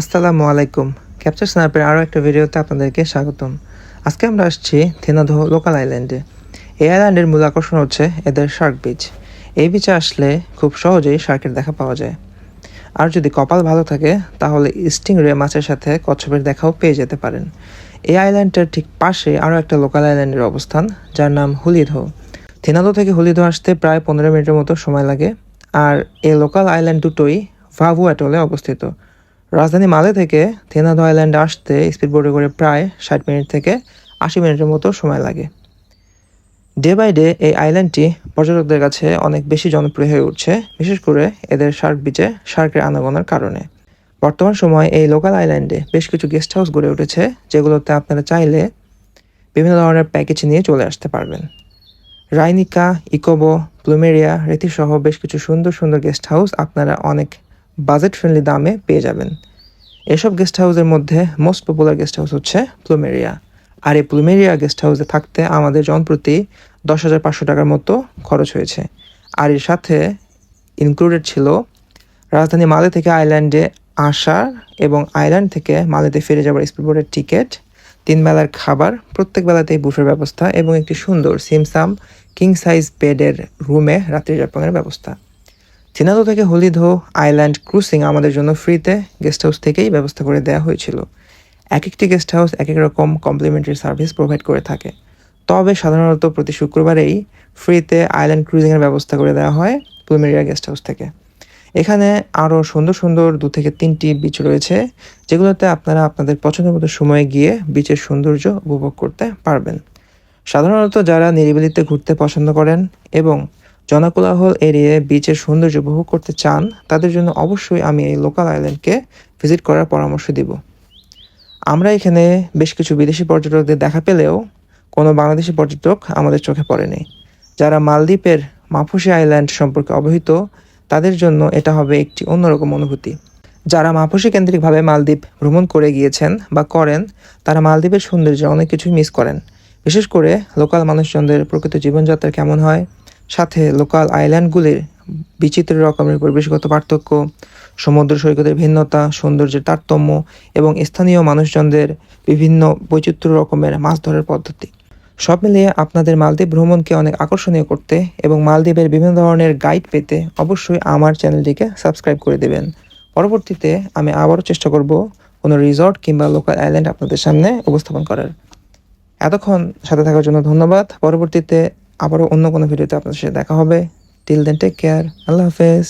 আসসালামু আলাইকুম। ক্যাপচার স্ন্যাপের আরও একটা ভিডিওতে আপনাদেরকে স্বাগতম। আজকে আমরা আসছি থেনাধো লোকাল আইল্যান্ডে। এই আইল্যান্ডের মূল আকর্ষণ হচ্ছে এদের শার্ক বিচ এই বিচে আসলে খুব সহজেই শার্কের দেখা পাওয়া যায়। আর যদি কপাল ভালো থাকে, তাহলে স্টিং রে মাছের সাথে কচ্ছপের দেখাও পেয়ে যেতে পারেন। এই আইল্যান্ডটার ঠিক পাশে আরও একটা লোকাল আইল্যান্ডের অবস্থান, যার নাম হুলিধো। থেনাদো থেকে হুলিধো আসতে প্রায় পনেরো মিনিটের মতো সময় লাগে। আর এই লোকাল আইল্যান্ড দুটোই ভাভু অ্যাটলে অবস্থিত। রাজধানী মালে থেকে থেনাদো আইল্যান্ডে আসতে স্পিডবোটে করে প্রায় ষাট মিনিট থেকে আশি মিনিটের মতো সময় লাগে। ডে বাই ডে এই আইল্যান্ডটি পর্যটকদের কাছে অনেক বেশি জনপ্রিয় হয়ে উঠছে, বিশেষ করে এদের শার্ক বিচে শার্কের আনাগোনার কারণে। বর্তমান সময়ে এই লোকাল আইল্যান্ডে বেশ কিছু গেস্ট হাউস গড়ে উঠেছে, যেগুলোতে আপনারা চাইলে বিভিন্ন ধরনের প্যাকেজ নিয়ে চলে আসতে পারবেন। রাইনিকা, ইকোবো, প্লুমেরিয়া রেতিসহ বেশ কিছু সুন্দর সুন্দর গেস্ট হাউস আপনারা অনেক বাজেট ফ্রেন্ডলি দামে পেয়ে যাবেন। এসব গেস্ট হাউসের মধ্যে মোস্ট পপুলার গেস্ট হাউস হচ্ছে প্লুমেরিয়া আর এই প্লুমেরিয়া গেস্ট হাউসে থাকতে আমাদের জনপ্রতি দশ হাজার পাঁচশো টাকার মতো খরচ হয়েছে। আর এর সাথে ইনক্লুডেড ছিল রাজধানী মালে থেকে আইল্যান্ডে আসার এবং আইল্যান্ড থেকে মালেতে ফিরে যাওয়ার স্পিডবোটের টিকিট তিন বেলার খাবার, প্রত্যেক বেলাতেই বুফের ব্যবস্থা এবং একটি সুন্দর সিমসাম কিং সাইজ বেডের রুমে রাত্রি যাপনের ব্যবস্থা। চিনাদো থেকে হলিধো আইল্যান্ড ক্রুসিং আমাদের জন্য ফ্রিতে গেস্ট হাউস থেকেই ব্যবস্থা করে দেওয়া হয়েছিল। এক একটি গেস্ট হাউস এক এক রকম কমপ্লিমেন্টারি সার্ভিস প্রোভাইড করে থাকে। তবে সাধারণত প্রতি শুক্রবারেই ফ্রিতে আইল্যান্ড ক্রুজিংয়ের ব্যবস্থা করে দেওয়া হয় প্লুমেরিয়া গেস্ট হাউস থেকে। এখানে আরও সুন্দর সুন্দর দু থেকে তিনটি বিচ রয়েছে, যেগুলোতে আপনারা আপনাদের পছন্দের মতো সময়ে গিয়ে বিচের সৌন্দর্য উপভোগ করতে পারবেন। সাধারণত যারা নিরিবিলিতে ঘুরতে পছন্দ করেন এবং জনকোলাহল এরিয়ায় বিচের সৌন্দর্য উপভোগ করতে চান, তাদের জন্য অবশ্যই আমি এই লোকাল আইল্যান্ডকে ভিজিট করার পরামর্শ দিব। আমরা এখানে বেশ কিছু বিদেশি পর্যটকদের দেখা পেলেও কোনো বাংলাদেশি পর্যটক আমাদের চোখে পড়েনি। যারা মালদ্বীপের মাফুসি আইল্যান্ড সম্পর্কে অবহিত, তাদের জন্য এটা হবে একটি অন্যরকম অনুভূতি। যারা মাফুসি কেন্দ্রিকভাবে মালদ্বীপ ভ্রমণ করে গিয়েছেন বা করেন, তারা মালদ্বীপের সৌন্দর্যে অনেক কিছুই মিস করেন। বিশেষ করে লোকাল মানুষজনদের প্রকৃত জীবনযাত্রা কেমন হয় সাথে লোকাল আইল্যান্ডগুলির বিচিত্র রকমের পরিবেশগত পার্থক্য, সমুদ্র সৈকতের ভিন্নতা, সৌন্দর্যের তারতম্য এবং স্থানীয় মানুষজনদের বিভিন্ন বৈচিত্র্য রকমের মাছ ধরার পদ্ধতি। সব মিলিয়ে আপনাদের মালদ্বীপ ভ্রমণকে অনেক আকর্ষণীয় করতে এবং মালদ্বীপের বিভিন্ন ধরনের গাইড পেতে অবশ্যই আমার চ্যানেলটিকে সাবস্ক্রাইব করে দেবেন। পরবর্তীতে আমি আবারও চেষ্টা করব কোনো রিসর্ট কিংবা লোকাল আইল্যান্ড আপনাদের সামনে উপস্থাপন করার। এতক্ষণ সাথে থাকার জন্য ধন্যবাদ। পরবর্তীতে আবারও অন্য কোনো ভিডিওতে আপনাদের সাথে দেখা হবে। টিল দেন টেক কেয়ার আল্লাহ হাফেজ।